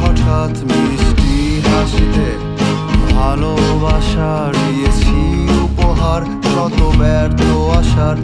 হঠাৎ মিষ্টি হাসিতে ভালোবাসা দিয়েছি উপহার শত ব্যর্থ আশার